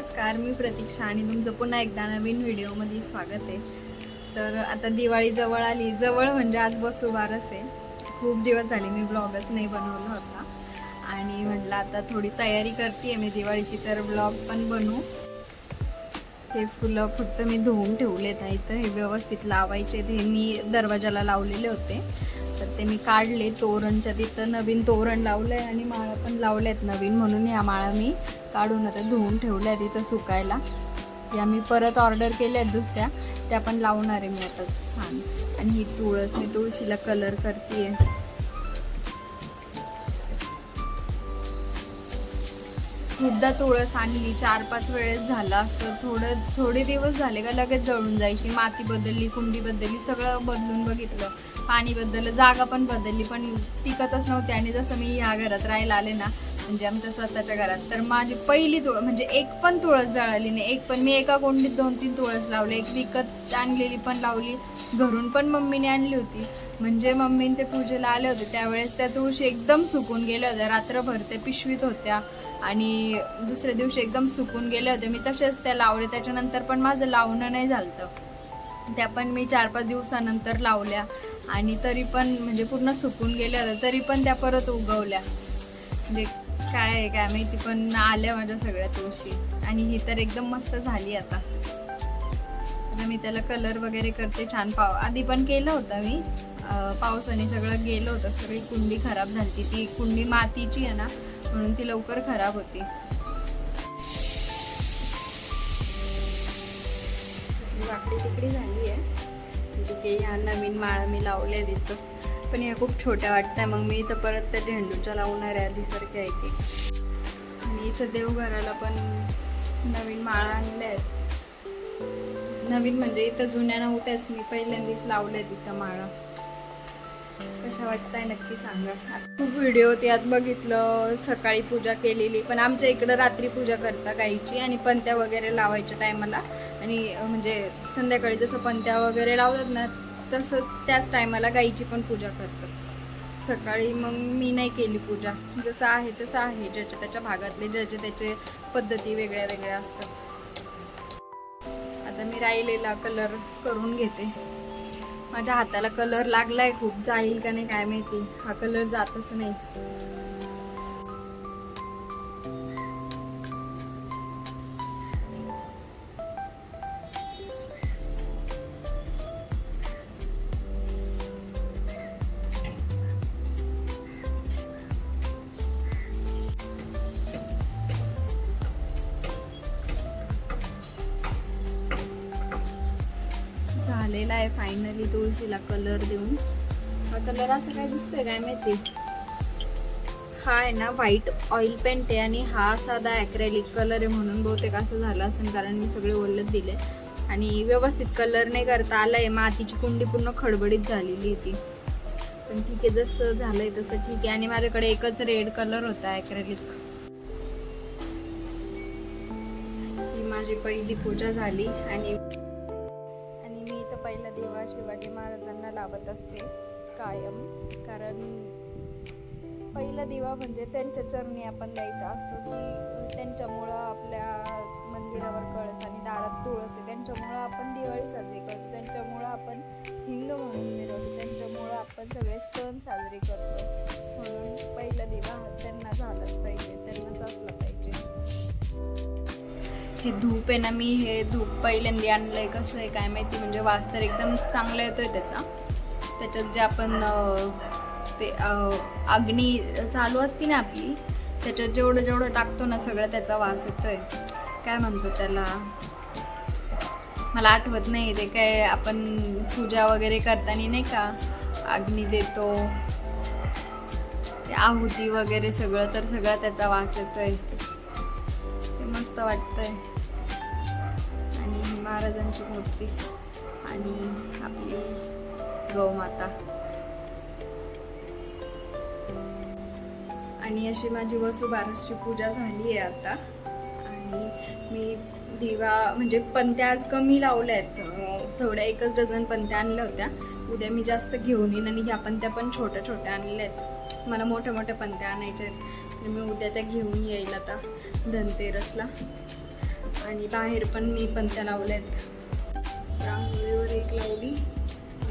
नमस्कार मी प्रतीक्षा आणि तुमचं पुन्हा एकदा नवीन व्हिडिओमध्ये स्वागत आहे. तर आता दिवाळी जवळ आली. जवळ म्हणजे आज बसुबारच आहे खूप दिवस झाले मी ब्लॉगच नाही बनवला होता. आणि म्हटलं आता थोडी तयारी करते मी दिवाळीची तर ब्लॉग पण बनवू. हे फुलं फक्त मी धुवून ठेवले आहेत इथं. हे व्यवस्थित लावायचे हे मी दरवाजाला लावलेले होते. तर ते मी काढले. तोरणच्या तिथं नवीन तोरण लावलं आहे आणि माळा पण लावल्या आहेत नवीन. म्हणून ह्या माळा मी काढून आता धुवून ठेवल्या आहेत इथं सुकायला. या मी परत ऑर्डर केल्या आहेत दुसऱ्या. त्या पण लावणार आहे मी आता. छान. आणि ही तुळस मी तुळशीला कलर करते आहे खूपदा तुळस आणली चार पाच वेळेस झालं असं. थोडं थोडे दिवस झाले का लगेच जळून जायची. माती बदलली कुंडी बदलली सगळं बदलून बघितलं. पाणी बदललं जागा पण बदलली पण टिकतच नव्हती. आणि जसं मी ह्या घरात राहायला आले ना म्हणजे आमच्या स्वतःच्या घरात तर माझी पहिली तुळ म्हणजे एक पण तुळस जळाली नाही. एक पण मी एका कोंडीत दोन तीन तुळस लावले. एक विकत आणलेली पण लावली. घरून पण मम्मीने आणली होती. म्हणजे मम्मीने ते पूजेला आले होते त्यावेळेस त्या तुळशी एकदम सुकून गेल्या होत्या रात्रभर ते पिशवीत होत्या आणि दुसऱ्या दिवशी एकदम सुकून गेले होते. मी तसेच त्या लावले त्याच्यानंतर पण माझं लावणं नाही झालं त्या पण मी चार पाच दिवसानंतर लावल्या आणि तरी पण म्हणजे पूर्ण सुकून गेल्या होत्या तरी पण त्या परत उगवल्या. म्हणजे काय आहे काय माहिती पण आल्या माझ्या सगळ्या तुळशी आणि ही तर एकदम मस्त झाली आता. आता मी त्याला कलर वगैरे करते छान पाव. आधी पण केलं होतं मी. पावसाने सगळं गेलं होतं. सगळी कुंडी खराब झाली ती कुंडी मातीची आहे ना म्हणून ती लवकर खराब होती. वाकडी तिकडी झाली आहे. तिथे ह्या नवीन माळ मी लावल्या तिथं पण या खूप छोट्या वाटत्या मग मी इथं परत त्या झेंडूच्या लावणार आहे आधीसारख्या आहे की आणि इथं देवघराला पण नवीन माळा आणल्या आहेत. नवीन म्हणजे इथं जुन्या नव्हत्याच. मी पहिल्यांदाच लावल्या तिथं माळा. कशा वाटताय नक्की सांगा. खूप व्हिडिओ त्यात बघितलं सकाळी पूजा केलेली पण आमच्या इकडं रात्री पूजा करता गाईची आणि पंत्या वगैरे लावायच्या टायमाला. आणि म्हणजे संध्याकाळी जसं पंत्या वगैरे लावतात ना तसं त्याच टायमाला गाईची पण पूजा करतात. सकाळी मग मी नाही केली पूजा. जसं आहे तसं आहे ज्याच्या त्याच्या भागातले ज्याचे त्याचे पद्धती वेगळ्या वेगळ्या असतात. मी राहिलेला कलर करून घेते. माझ्या हाताला कलर लागलाय खूप जाईल का नाही काय माहिती. हा कलर जातच नाही. झालेला आहे फायनली तुळशीला कलर देऊन. हा कलर असं काय दिसतोय काय माहिती? हा आहे ना व्हाईट ऑइल पेंट आहे आणि हा साधा ॲक्रेलिक कलर आहे म्हणून बहुतेक असं झालं असेल कारण मी सगळे ओलत दिले. आणि व्यवस्थित कलर नाही करता आलाय. मातीची कुंडी पूर्ण खडबडीत झालेली आहे ती. पण ठीक आहे जसं झालंय तसं ठीक आहे. आणि माझ्याकडे एकच रेड कलर होता ॲक्रेलिक ही माझी पहिली पूजा झाली आणि शिवाजी महाराजांना लावत असते कायम. कारण पहिला दिवा म्हणजे त्यांच्या चरणी आपण द्यायचा असतो की त्यांच्यामुळं आपल्या मंदिरावर कळस आणि दारात तुळस आहे. त्यांच्यामुळं आपण दिवाळी साजरी करतो. त्यांच्यामुळं आपण हिंदू म्हणून मिरवतो. त्यांच्यामुळं आपण सगळे सण साजरे करतो. म्हणून पहिला दिवा त्यांना झालाच पाहिजे त्यांनाच असला पाहिजे. हे धूप आहे ना मी हे धूप पहिल्यांदा आणलंय. कसं आहे काय माहिती म्हणजे वास तर एकदम चांगला येतोय त्याचा. त्याच्यात जे आपण ते अग्नी चालू असती ना आपली त्याच्यात जेवढं जेवढं टाकतो ना सगळं त्याचा वास येतोय. काय म्हणतो त्याला? मला आठवत नाही ते काय आपण पूजा वगैरे करताना नाही का अग्नी देतो. ते आहुती वगैरे सगळं तर सगळा त्याचा वास येतोय. ते मस्त वाटतंय. महाराजांची मूर्ती आणि आपली गौमाता. आणि अशी माझी वसुबारसची पूजा झाली आहे आता. आणि मी दिवा म्हणजे पंत्या आज कमी लावल्या आहेत थोड्या एकच डझन पंत्या आणल्या होत्या. उद्या मी जास्त घेऊन येईन आणि ह्या पंत्या पण छोट्या छोट्या आणल्या आहेत मला मोठ्या मोठ्या पंत्या आणायच्या आहेत. मी उद्या त्या घेऊन येईल आता धनतेरसला. आणि बाहेर पण मी पण त्या लावल्या लावल्यात. रांगोळीवर एक लावली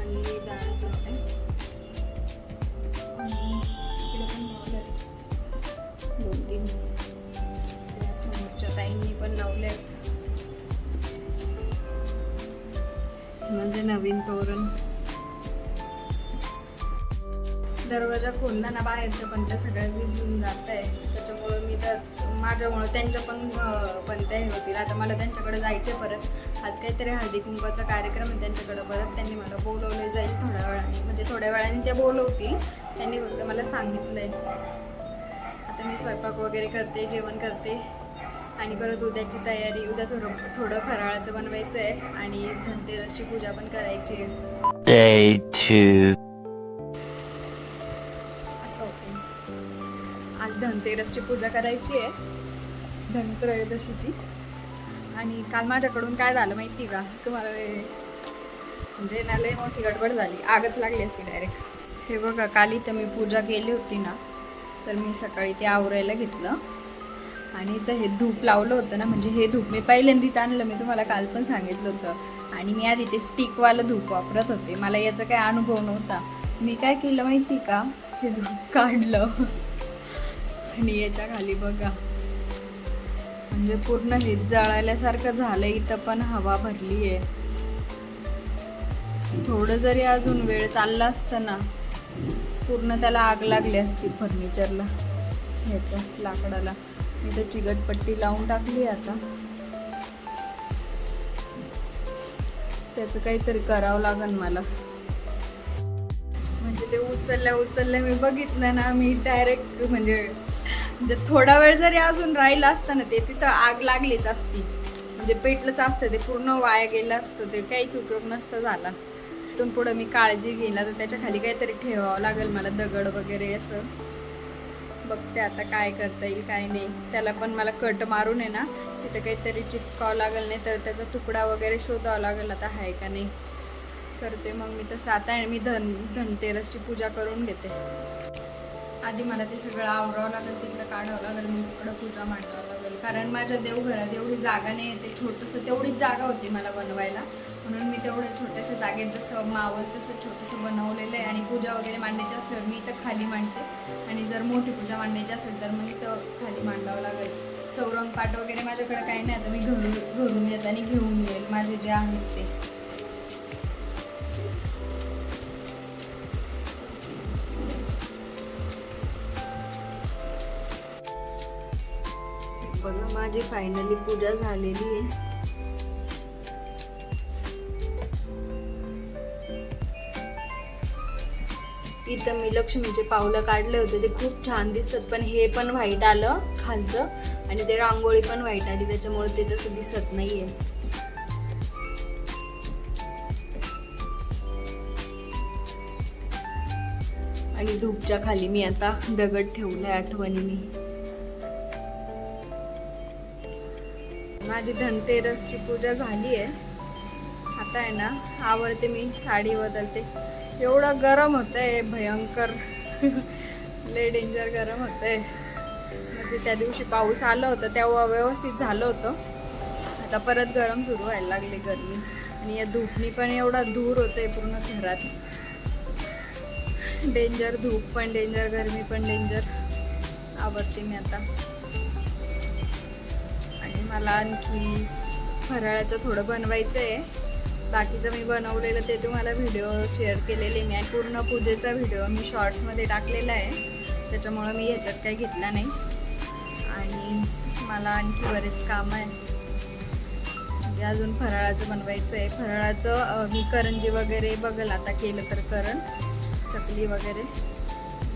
आणि दारात लावल्या आणि पण लावल्यात दोन तीन समोरच्या ताईंनी पण लावल्यात. म्हणजे नवीन तोरण. दरवाजा खोलला ना बाहेरच्या पंत्या सगळ्या विजून जात आहे त्याच्यामुळं मी तर माझ्यामुळं त्यांच्या पण अं, हे होतील आता मला त्यांच्याकडे जायचं परत. आज काहीतरी हळदी कुंकाचा कार्यक्रम आहे त्यांच्याकडं. परत त्यांनी मला बोलवले जाईल थोड्या वेळाने. म्हणजे थोड्या वेळाने ते बोलवतील. त्यांनी फक्त मला सांगितलंय. आता मी स्वयंपाक वगैरे करते जेवण करते. आणि परत उद्याची तयारी उद्या थोडं थोडं फराळाचं बनवायचं आहे आणि धनतेरसची पूजा पण करायची आहे. धनतेरसची पूजा करायची आहे. धनत्रयोदशीची. आणि काल माझ्याकडून काय झालं माहिती का? तुम्हाला म्हणजे ना लय मोठी गडबड झाली. आगच लागली असती डायरेक्ट हे बघा काल इथं मी पूजा केली होती ना तर मी सकाळी ते आवरायला घेतलं. आणि इथं हे धूप लावलं होतं ना म्हणजे हे धूप मी पहिल्यांदीच आणलं मी तुम्हाला काल पण सांगितलं होतं. आणि मी आधी ते स्टिकवालं धूप वापरत होते. मला याचा काय अनुभव नव्हता. मी काय केलं माहिती का? हे धूप काढलं. आणि याच्या खाली बघा. म्हणजे पूर्ण हे जळाल्यासारखं झालं इथं पण हवा भरली आहे थोडं जरी अजून वेळ चालला असतं ना पूर्ण त्याला आग लागली असती फर्निचरला ह्याच्या लाकडाला. मी तर चिगटपट्टी लावून टाकली आता. त्याचं काहीतरी करावं लागन मला. म्हणजे ते उचलल्या उचलल्या मी बघितलं ना मी डायरेक्ट म्हणजे म्हणजे थोडा वेळ जरी अजून राहिलं असतं ना ते तिथं आग लागलीच असती. म्हणजे पेटलंच असतं ते पूर्ण वाया गेलं असतं ते काहीच उपयोग नसतं झाला. तिथून पुढं मी काळजी घेईला तर त्याच्याखाली काहीतरी ठेवावं लागेल मला दगड वगैरे असं. बघते आता काय करता येईल काय नाही. त्याला पण मला कट मारून आहे ना तिथं काहीतरी चिपकावं लागेल नाही तर त्याचा तुकडा वगैरे शोधावा लागेल आता आहे का नाही. करते मग मी तसं. आता मी धन धनतेरसची पूजा करून घेते. आधी मला ते सगळं आवरावं लागेल तिथलं काढावं लागेल मी तिकडं पूजा मांडावं लागेल. कारण माझ्या देवघरात एवढी जागा नाही येते छोटंसं तेवढीच जागा होती मला बनवायला. म्हणून मी तेवढ्या छोट्याशा जागेत जसं मावल तसं छोटंसं बनवलेलं आहे आणि पूजा वगैरे मांडायची असल्यावर मी इथं खाली मांडते. आणि जर मोठी पूजा मांडायची असेल तर मग इथं खाली मांडावं लागेल. चौरंग पाट वगैरे माझ्याकडे काही नाही आता मी घरून घरून येत आणि घेऊन येईल. माझे जे आहेत ते. माझी फायनली पूजा झालेली आहे. इथं मी लक्ष्मीचे पावलं काढले होते ते खूप छान दिसतात पण हे पण व्हाईट आलं खालचं आणि ते रांगोळी पण व्हाईट आली त्याच्यामुळे ते तसं दिसत नाहीये. आणि धूपच्या खाली मी आता दगड ठेवलाय आठवणीने. माझी धनतेरसची पूजा झाली आहे आता आहे ना आवडते मी साडी बदलते. एवढं गरम होतंय भयंकर. लय डेंजर गरम होतंय. म्हणजे त्या दिवशी पाऊस आला होता तेव्हा व्यवस्थित झालं होतं. आता परत गरम सुरू व्हायला लागली गरमी. आणि या धूपनी पण एवढा धूर होतोय पूर्ण घरात. डेंजर धूप पण डेंजर गरमी पण डेंजर आवडते मी आता. मला आणखी फराळाचं थोडं बनवायचं आहे. बाकीचं मी बनवलेलं ते तुम्हाला व्हिडिओ शेअर केलेले मी. आणि पूर्ण पूजेचा व्हिडिओ मी शॉर्ट्समध्ये टाकलेला आहे. त्याच्यामुळं मी ह्याच्यात काही घेतला नाही. आणि मला आणखी बरेच काम आहे म्हणजे अजून फराळाचं बनवायचं आहे. फराळाचं मी करंजी वगैरे बघल आता केलं तर करण. चकली वगैरे.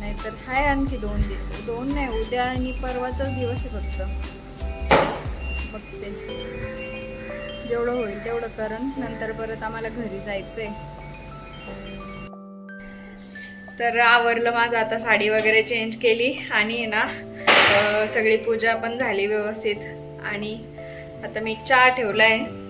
नाहीतर हाय आणखी दोन दिवस दोन नाही उद्या आणि परवाचाच दिवस आहे फक्त. बघते. जेवढं होईल तेवढं करण नंतर परत आम्हाला घरी जायचंय. तर आवरलं माझं आता साडी वगैरे चेंज केली आणि ना सगळी पूजा पण झाली व्यवस्थित. आणि आता मी चहा ठेवला आहे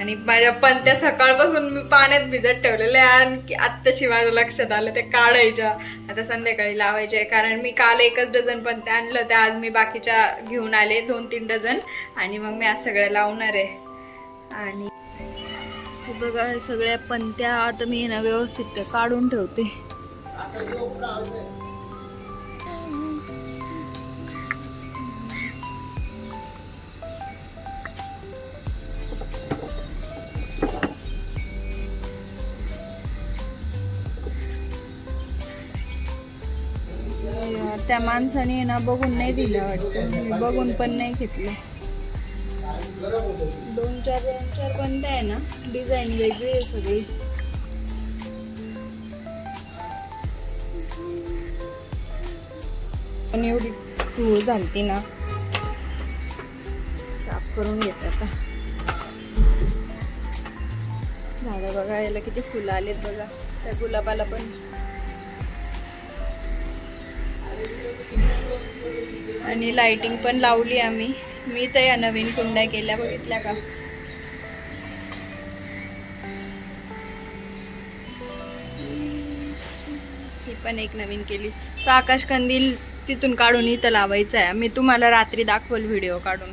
आणि माझ्या पणत्या सकाळपासून मी पाण्यात भिजत ठेवलेल्या आहे. आणि आत्ताशी माझ्या लक्षात आलं ते काढायच्या. आता संध्याकाळी लावायच्या कारण मी काल एकच डझन पंत्या आणलं त्या आज मी बाकीच्या घेऊन आले दोन तीन डझन. आणि मग मी आज सगळ्या लावणार आहे. आणि बघा सगळ्या पणत्या आता मी ना व्यवस्थित काढून ठेवते. त्या माणसाने ना बघून नाही दिलं वाटतं. मी बघून पण नाही घेतलं. दोन चार दोन चार पण आहे ना. डिझाईन वेगळी आहे सगळी. पण एवढी धूळ झालती ना. साफ करून घेत आता. झालं बघा याला किती फुलं आलेत बघा. त्या गुलाबाला पण आणि लाइटिंग पण लावली आम्ही. मी तर या नवीन कुंड्या केल्या बघितल्या का? ही पण एक नवीन केली. तर आकाश कंदील तिथून काढून इथं लावायचं आहे मी तुम्हाला रात्री दाखवल व्हिडिओ काढून.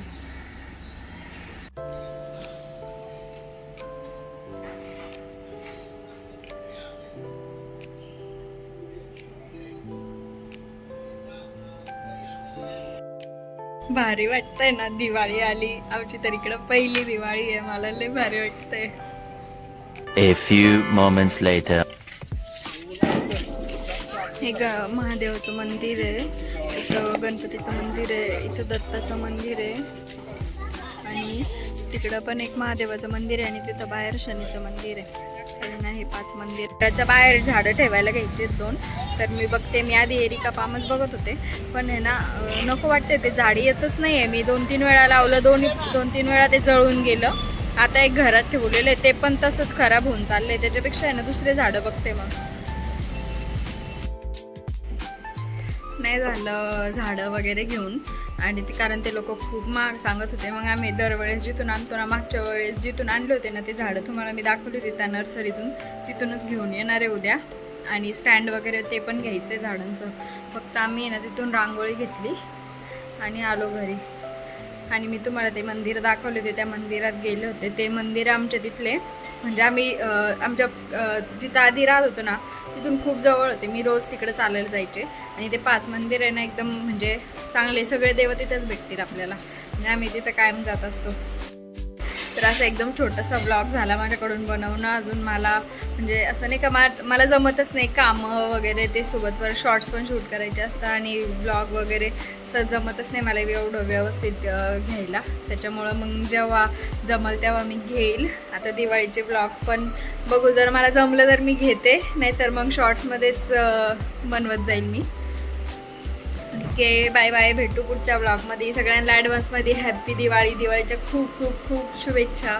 भारी वाटतंय ना दिवाळी आली. आमची तर इकडं पहिली दिवाळी आहे. मला लय भारी वाटतंय. A few moments later. हे ग महादेवाचं मंदिर आहे. इथं गणपतीचं मंदिर आहे. इथं दत्ताचं मंदिर आहे. आणि तिकडं पण एक महादेवाचं मंदिर आहे आणि तिथं बाहेर शनीचं मंदिर आहे. हे पाच मंदिर. त्याच्या बाहेर झाडं ठेवायला घ्यायचे दोन. तर मी बघते. मी आधी एरिका पामच बघत होते. पण आहे ना नको वाटते ते झाडी येतच नाही आहे मी दोन तीन वेळा लावलं दोन दोन तीन वेळा ते जळून गेलं. आता एक घरात ठेवलेलं आहे. ते पण तसंच खराब होऊन चाललंय. त्याच्यापेक्षा आहे ना दुसरे झाडं बघते मग. नाही झालं झाडं वगैरे घेऊन. आणि ते कारण ते लोक खूप महाग सांगत होते. मग आम्ही दरवेळेस जिथून आणतो ना मागच्या वेळेस जिथून आणले होते ना ते झाडं तुम्हाला मी दाखवली होती त्या नर्सरीतून. तिथूनच घेऊन येणार आहे उद्या. आणि स्टँड वगैरे ते पण घ्यायचं आहे झाडांचं. फक्त आम्ही ना तिथून रांगोळी घेतली आणि आलो घरी. आणि मी तुम्हाला ते मंदिर दाखवले होते त्या मंदिरात गेले होते. ते मंदिर आमच्या तिथले म्हणजे आम्ही आमच्या जिथं आधी राहत होतो ना तिथून खूप जवळ होते. मी रोज तिकडे चालायला जायचे. आणि ते पाच मंदिर आहे ना एकदम म्हणजे चांगले. सगळे देव तिथंच भेटतील आपल्याला. म्हणजे आम्ही तिथं कायम जात असतो. तर असं एकदम छोटासा ब्लॉग झाला माझ्याकडून बनवणं. अजून मला म्हणजे असं नाही का मा मला जमतच नाही कामं वगैरे ते सोबतवर शॉर्ट्स पण शूट करायचे असतात आणि ब्लॉग वगैरे असं जमतच नाही मला एवढं व्यवस्थित घ्यायला. त्याच्यामुळं मग जेव्हा जमल तेव्हा मी घेईल. आता दिवाळीचे ब्लॉग पण बघू जर मला जमलं तर मी घेते. नाहीतर मग शॉर्ट्समध्येच बनवत जाईल मी. ओके बाय बाय भेटू पुढच्या ब्लॉगमध्ये सगळ्यांना ॲडव्हान्समध्ये हॅप्पी दिवाळी. दिवाळीच्या खूप खूप खूप शुभेच्छा.